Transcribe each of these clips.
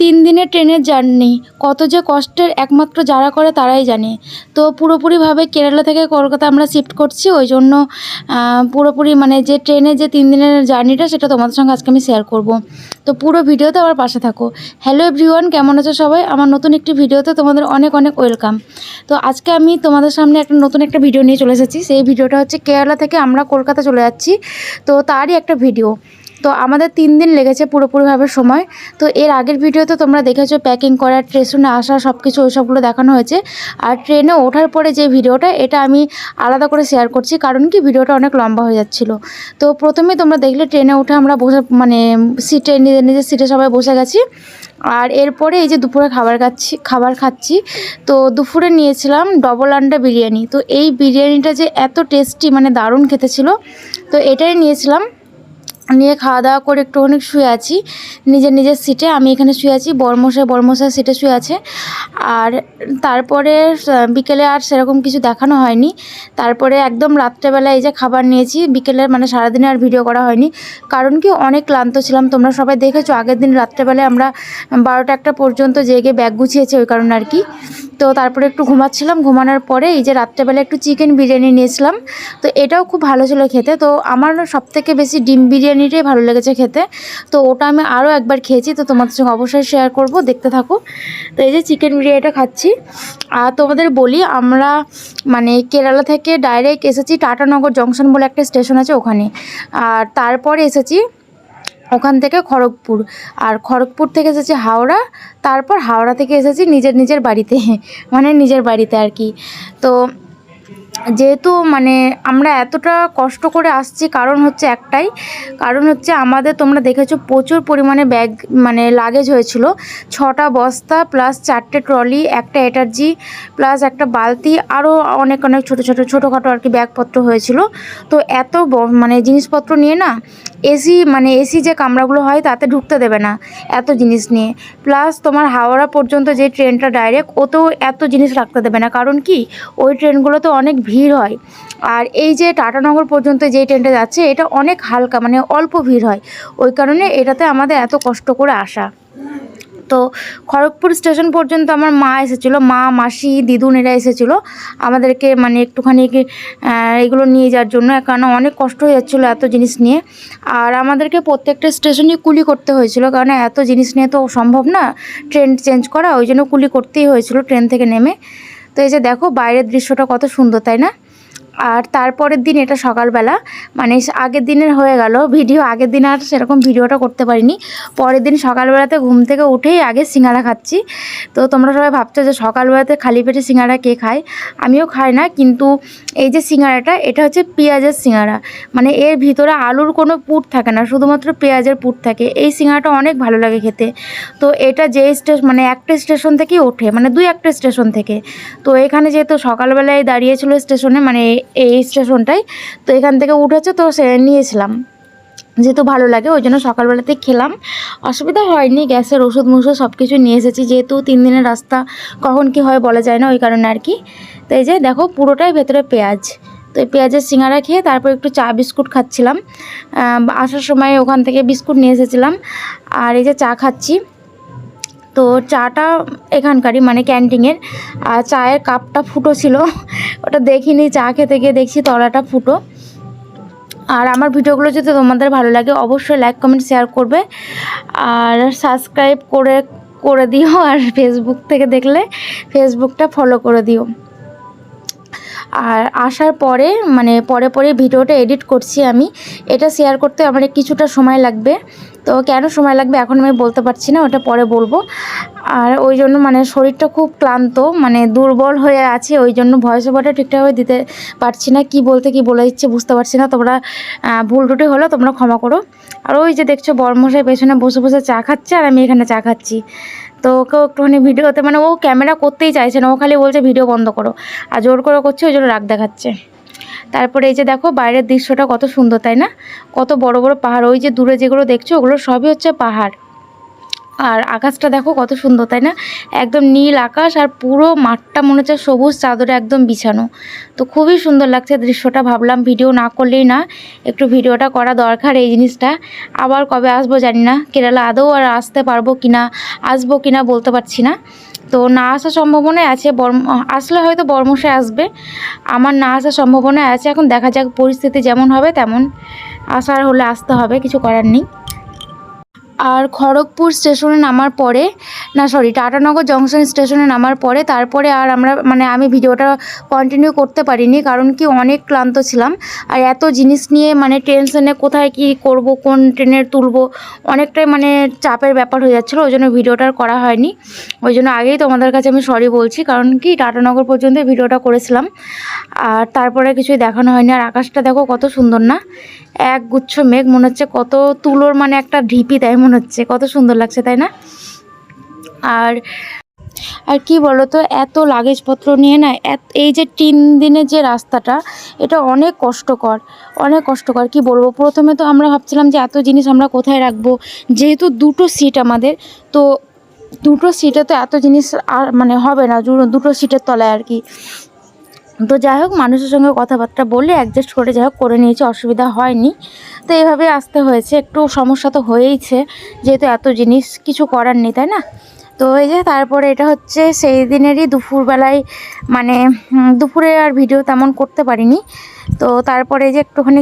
তিন দিনের ট্রেনের জার্নি, কত যে কষ্টের একমাত্র যারা করে তারাই জানে। তো পুরোপুরিভাবে কেরালা থেকে কলকাতা আমরা শিফট করছি, ওই জন্য পুরোপুরি মানে যে ট্রেনে যে তিন দিনের জার্নিটা সেটা তোমাদের সঙ্গে আজকে আমি শেয়ার করব। তো পুরো ভিডিওতে আমার পাশে থাকো। হ্যালো এভরিওয়ান কেমন আছো সবাই? আমার নতুন একটি ভিডিওতে তোমাদের অনেক অনেক ওয়েলকাম তো আজকে আমি তোমাদের সামনে একটা নতুন একটা ভিডিও নিয়ে চলে এসেছি। সেই ভিডিওটা হচ্ছে কেরালা থেকে আমরা কলকাতা চলে যাচ্ছি। তো তারই একটা ভিডিও। তো আমাদের তিন দিন লেগেছে পুরোপুরিভাবে সময়। তো এর আগের ভিডিওতে তোমরা দেখেছ প্যাকিং করা স্টেশনে আসা সব কিছু ওইসবগুলো দেখানো হয়েছে। আর ট্রেনে ওঠার পরে যে ভিডিওটা, এটা আমি আলাদা করে শেয়ার করছি, কারণ কি ভিডিওটা অনেক লম্বা হয়ে যাচ্ছিল। তো প্রথমে তোমরা দেখলে ট্রেনে উঠে আমরা বসে মানে সিটে নিজের নিজের সিটে সবাই বসে গেছি। আর এরপরে এই যে দুপুরে খাবার খাচ্ছি খাবার খাচ্ছি, তো দুপুরে নিয়েছিলাম ডবল আন্ডা বিরিয়ানি। তো এই বিরিয়ানিটা যে এত টেস্টি মানে দারুণ খেতে ছিল, তো এটাই নিয়েছিলাম। নিয়ে খাওয়া দাওয়া করে একটুখানি শুয়ে আছি। নিজের নিজের সিটে আমি এখানে শুয়ে আছি, বর্মশাই বর্মশাই সিটে শুয়ে আছে। আর তারপরে বিকেলে আর সেরকম কিছু দেখানো হয়নি। তারপরে একদম রাত্রেবেলা এই যে খাবার নিয়েছি, বিকেলে মানে সারাদিনে আর ভিডিও করা হয়নি। কারণ কি, অনেক ক্লান্ত ছিলাম, তোমরা সবাই দেখেছ আগের দিন রাত্রেবেলায় আমরা বারোটা একটা পর্যন্ত জেগে ব্যাগ গুছিয়েছি, ওই কারণে আর কি। তো তারপরে একটু ঘুমাচ্ছিলাম, ঘুমানোর পরে এই যে রাত্রেবেলা একটু চিকেন বিরিয়ানি নিয়েছিলাম। তো এটাও খুব ভালো ছিল খেতে। তো আমার সব থেকে বেশি ডিম বিরিয়ানিটাই ভালো লেগেছে খেতে। তো ওটা আমি আরও একবার খেয়েছি, তো তোমাদের সঙ্গে অবশ্যই শেয়ার করব, দেখতে থাকো। তো এই যে চিকেন বিরিয়ানিটা খাচ্ছি। আর তোমাদের বলি, আমরা মানে কেরালা থেকে ডাইরেক্ট এসেছি টাটানগর জংশন বলে একটা স্টেশন আছে ওখানে। আর তারপরে এসেছি ওখান থেকে খড়গপুর। আর খড়গপুর থেকে এসেছি হাওড়া, তারপর হাওড়া থেকে এসেছি নিজের নিজের বাড়িতে মানে নিজের বাড়িতে আর কি। তো যেহেতু মানে আমরা এতটা কষ্ট করে আসছি, কারণ হচ্ছে একটাই, কারণ হচ্ছে আমাদের তোমরা দেখেছ প্রচুর পরিমাণে ব্যাগ মানে লাগেজ হয়েছিল। ছটা বস্তা প্লাস চারটে ট্রলি একটা এটার্জি প্লাস একটা বালতি আরও অনেক অনেক ছোটো ছোটো, ছোটোখাটো আর কি ব্যাগপত্র হয়েছিল। তো এত মানে জিনিসপত্র নিয়ে না এসি মানে এসি যে কামরাগুলো হয় তাতে ঢুকতে দেবে না এত জিনিস নিয়ে। প্লাস তোমার হাওড়া পর্যন্ত যে ট্রেনটা ডাইরেক্ট ওতেও এত জিনিস রাখতে দেবে না। কারণ কি? ওই ট্রেনগুলোতে অনেক ভিড় হয়। আর এই যে টাটানগর পর্যন্ত যে ট্রেনটা যাচ্ছে, এটা অনেক হালকা মানে অল্প ভিড় হয়। ওই কারণে এটাতে আমাদের এত কষ্ট করে আসা। তো খড়গপুর স্টেশন পর্যন্ত আমার মা এসেছিল, মা, মাসি, দিদুন এরা এসেছিল আমাদেরকে মানে একটুখানি এগুলো নিয়ে যাওয়ার জন্য কারণ অনেক কষ্ট হয়ে যাচ্ছিল এত জিনিস নিয়ে। আর আমাদেরকে প্রত্যেকটা স্টেশনে কুলি করতে হয়েছিল কারণ এত জিনিস নিয়ে তো সম্ভব না, ট্রেন চেঞ্জ করা, ওই জন্য কুলি করতেই হয়েছিল ট্রেন থেকে নেমে। তো এই যে দেখো বাইরের দৃশ্যটা কত সুন্দর, তাই না? আর তারপরের দিন এটা সকালবেলা মানে আগের দিনের হয়ে গেল, ভিডিও আগের দিন আর সেরকম ভিডিওটা করতে পারিনি। পরের দিন সকালবেলাতে ঘুম থেকে উঠেই আগে সিঙ্গারা খাচ্ছি। তো তোমরা সবাই ভাবছ যে সকালবেলাতে খালি পেটে সিঙ্গারা কে খায়? আমিও খাই না, কিন্তু এই যে সিঙ্গারাটা, এটা হচ্ছে পেঁয়াজের সিঙ্গারা। মানে এর ভিতরে আলুর কোনো পুট থাকে না, শুধুমাত্র পেঁয়াজের পুট থাকে। এই সিঙ্গারাটা অনেক ভালো লাগে খেতে। তো এটা যে স্টেশন মানে একটা স্টেশন থেকেই ওঠে মানে দুই একটা স্টেশন থেকে। তো এখানে যেহেতু সকালবেলায় দাঁড়িয়েছিল স্টেশনে মানে এই স্টেশনটাই তো এখান থেকে উঠেছে, তো সে নিয়েছিলাম। যেহেতু ভালো লাগে, ওই জন্য সকালবেলাতেই খেলাম। অসুবিধা হয়নি, গ্যাসের ওষুধ মুষুধ সব কিছু নিয়ে এসেছি। যেহেতু তিন দিনের রাস্তা, কখন কি হয় বলা যায় না, ওই কারণে আর কি। তো এই যে দেখো, পুরোটাই ভেতরে পেঁয়াজ। তো এই পেঁয়াজের সিঙ্গারা খেয়ে তারপর একটু চা, বিস্কুট খাচ্ছিলাম। আসার সময় ওখান থেকে বিস্কুট নিয়ে এসেছিলাম। আর এই যে চা খাচ্ছি। তো চাটা এখানকারই মানে ক্যান্টিনের। আর চায়ের কাপটা ফুটো ছিল। ওটা দেখিনি, চা খেতে গিয়ে দেখছি তলাটা ফুটো। আর আমার ভিডিওগুলো যদি তোমাদের ভালো লাগে, অবশ্যই লাইক কমেন্ট শেয়ার করবে। আর সাবস্ক্রাইব করে করে দিও। আর ফেসবুক থেকে দেখলে ফেসবুকটা ফলো করে দিও। আর আসার পরে মানে পরে পরে ভিডিওটা এডিট করছি আমি। এটা শেয়ার করতে আমার কিছুটা সময় লাগবে। তো কেন সময় লাগবে এখন আমি বলতে পারছি না, ওটা পরে বলব। আর ওই জন্য মানে শরীরটা খুব ক্লান্ত মানে দুর্বল হয়ে আছে, ওই জন্য ভয়েস ওভারটা ঠিকঠাকভাবে দিতে পারছি না। কি বলতে কি বলে দিচ্ছে বুঝতে পারছি না। তোমরা ভুল টুটি হলো তোমরা ক্ষমা করো। আর ওই যে দেখছ বর্মশাই পেছনে বসে বসে চা খাচ্ছে, আর আমি এখানে চা খাচ্ছি। তো ওকেও একটুখানি ভিডিওতে মানে ও ক্যামেরা করতেই চাইছে না, ও খালি বলছে ভিডিও বন্ধ করো। আর জোর করে করছে, ওই জন্য রাগ দেখাচ্ছে। তারপরে এই যে দেখো, বাইরের দৃশ্যটা কত সুন্দর, তাই না? কত বড় বড় পাহাড়, ওই যে দূরে যেগুলো দেখছ, ওগুলো সবই হচ্ছে পাহাড়। আর আকাশটা দেখো কত সুন্দর, তাই না? একদম নীল আকাশ আর পুরো মাঠটা মনে হচ্ছে সবুজ, চাদরে একদম বিছানো। তো খুবই সুন্দর লাগছে দৃশ্যটা, ভাবলাম ভিডিও না করলেই না, একটু ভিডিওটা করা দরকার এই জিনিসটা। আবার কবে আসব জানি না, কেরালা আদৌ আর আসতে পারব কি না আসব কি না বলতে পারছি না। তো না আসার সম্ভাবনাই আছে বর্ম আসলে হয়তো বর্মশাই আসবে। আমার না আসার সম্ভাবনাই আছে, এখন দেখা যাক পরিস্থিতি যেমন হবে তেমন। আসার হলে আসতে হবে, কিছু করার নেই। আর খড়গপুর স্টেশনে নামার পরে, না সরি টাটানগর জংশন স্টেশনে নামার পরে, তারপরে আর আমরা মানে আমি ভিডিওটা কন্টিনিউ করতে পারিনি কারণ কি অনেক ক্লান্ত ছিলাম। আর এত জিনিস নিয়ে মানে টেনশনে কোথায় কি করব, কোন ট্রেনের তুলব, অনেকটাই মানে চাপের ব্যাপার হয়ে যাচ্ছিল, ওই জন্য ভিডিওটা করা হয়নি। ওই জন্য আগেই তোমাদের কাছে আমি সরি বলছি, কারণ কি টাটানগর পর্যন্ত ভিডিওটা করেছিলাম। আর তারপরে কিছুই দেখানো হয়নি। আর আকাশটা দেখো কত সুন্দর না? এক গুচ্ছ মেঘ, মনে হচ্ছে কত তুলোর মানে একটা ঢিপি, তাই মনে হচ্ছে। কত সুন্দর লাগছে, তাই না? আর আর কি বলো তো এত লাগেজপত্র নিয়ে না এই যে তিন দিনের যে রাস্তাটা, এটা অনেক কষ্টকর অনেক কষ্টকর। কি বলব, প্রথমে তো আমরা ভাবছিলাম যে এত জিনিস আমরা কোথায় রাখব? যেহেতু দুটো সিট আমাদের, তো দুটো সিটে তো এত জিনিস আর মানে হবে না, দুটো সিটের তলায় আর কি। তো যাই হোক, মানুষের সঙ্গে কথাবার্তা বলে অ্যাডজাস্ট করে যাই হোক, করে নিয়েছি, অসুবিধা হয়নি। তো এইভাবে আসতে হয়েছে। একটু সমস্যা তো হয়েইছে, যেহেতু এত জিনিস, কিছু করার নেই, তাই না? তো এই যে তারপরে এটা হচ্ছে সেই দিনেরই দুপুরবেলায় মানে দুপুরে আর ভিডিও তেমন করতে পারিনি। তো তারপরে যে একটুখানি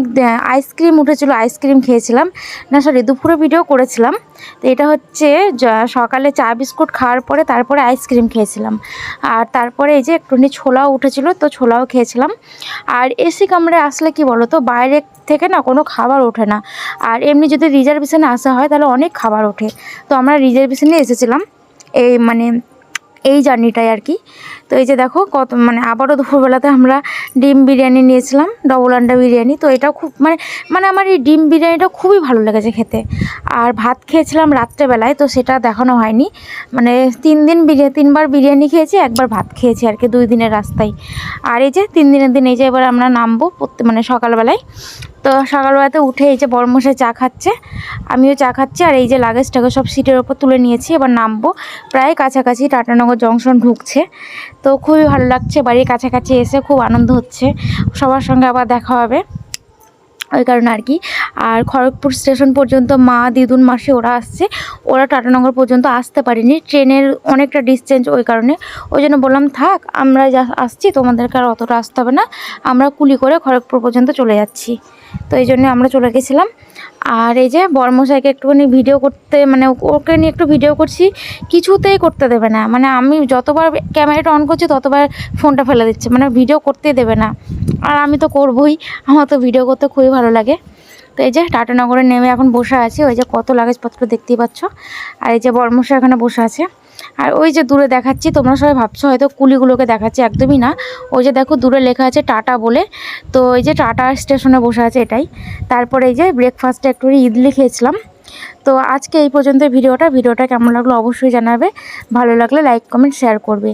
আইসক্রিম উঠেছিল আইসক্রিম খেয়েছিলাম। না সরি দুপুরে ভিডিও করেছিলাম। তো এটা হচ্ছে সকালে চা বিস্কুট খাওয়ার পরে তারপরে আইসক্রিম খেয়েছিলাম। আর তারপরে এই যে একটুখানি ছোলাও উঠেছিল, তো ছোলাও খেয়েছিলাম। আর এসি কামরায় আসলে কি বলো তো বাইরে থেকে না কোনো খাবার ওঠে না। আর এমনি যদি রিজার্ভেশনে আসা হয়, তাহলে অনেক খাবার ওঠে। তো আমরা রিজার্ভেশনে এসেছিলাম। এই মানে এই জার্নিটাই আর কি। তো এই যে দেখো, কত মানে আবারও দুপুরবেলাতে আমরা ডিম বিরিয়ানি নিয়েছিলাম ডবল আন্ডা বিরিয়ানি। তো এটাও খুব মানে মানে আমার এই ডিম বিরিয়ানিটা খুবই ভালো লেগেছে খেতে। আর ভাত খেয়েছিলাম রাত্রেবেলায়, তো সেটা দেখানো হয়নি। মানে তিন দিন বিরিয়ানি তিনবার বিরিয়ানি খেয়েছি, একবার ভাত খেয়েছি আর কি, দুই দিনের রাস্তায়। আর এই যে তিন দিনের দিন, এই যে এবার আমরা নামবো প্রত্যেক মানে সকালবেলায়। তো সকালবেলাতে উঠে এই যে বরমশাই চা খাচ্ছে, আমিও চা খাচ্ছি, আর এই যে লাগেজটাকে সব সিটের ওপর তুলে নিয়েছি, এবার নামবো। প্রায় কাছাকাছি টাটানগর জংশন ঢুকছে। তো খুবই ভালো লাগছে, বাড়ির কাছাকাছি এসে খুব আনন্দ হচ্ছে। সবার সঙ্গে আবার দেখা হবে, ওই কারণে আর কি। আর খড়গপুর স্টেশন পর্যন্ত মা, দিদুন, মাসি ওরা আসছে। ওরা টাটানগর পর্যন্ত আসতে পারিনি। ট্রেনের অনেকটা ডিস্টেন্স ওই কারণে। ওই জন্য বললাম, থাক, আমরা যা আসছি, তোমাদেরকে আর অতটা আসতে হবে না। আমরা কুলি করে খড়গপুর পর্যন্ত চলে যাচ্ছি। তো এই জন্য আমরা চলে গেছিলাম। আর এই যে বর্মশাইকে একটুখানি ভিডিও করতে মানে ওকে নিয়ে একটু ভিডিও করছি, কিছুতেই করতে দেবে না। মানে আমি যতবার ক্যামেরাটা অন করছি, ততবার ফোনটা ফেলে দিচ্ছে। মানে ভিডিও করতে দেবে না। আর আমি তো করবই। আমার তো ভিডিও করতে খুবই ভালো লাগে। তো এই যে টাটানগরে নেমে এখন বসে আছি। ওই যে কত লাগেজপত্র দেখতেই পাচ্ছ। আর এই যে বর্মশা এখানে বসে আছে। আর ওই যে দূরে দেখাচ্ছি, তোমরা সবাই ভাবছ হয়তো কুলিগুলোকে দেখাচ্ছি, একদমই না। ওই যে দেখো, দূরে লেখা আছে টাটা বলে। তো এই যে টাটা স্টেশনে বসে আছে এটাই। তারপরে এই যে ব্রেকফাস্টে একটু ইডলি খেয়েছিলাম তো আজকে এই পর্যন্ত ভিডিওটা। ভিডিওটা কেমন লাগল অবশ্যই জানাবে। ভালো লাগলে লাইক কমেন্ট শেয়ার করবে।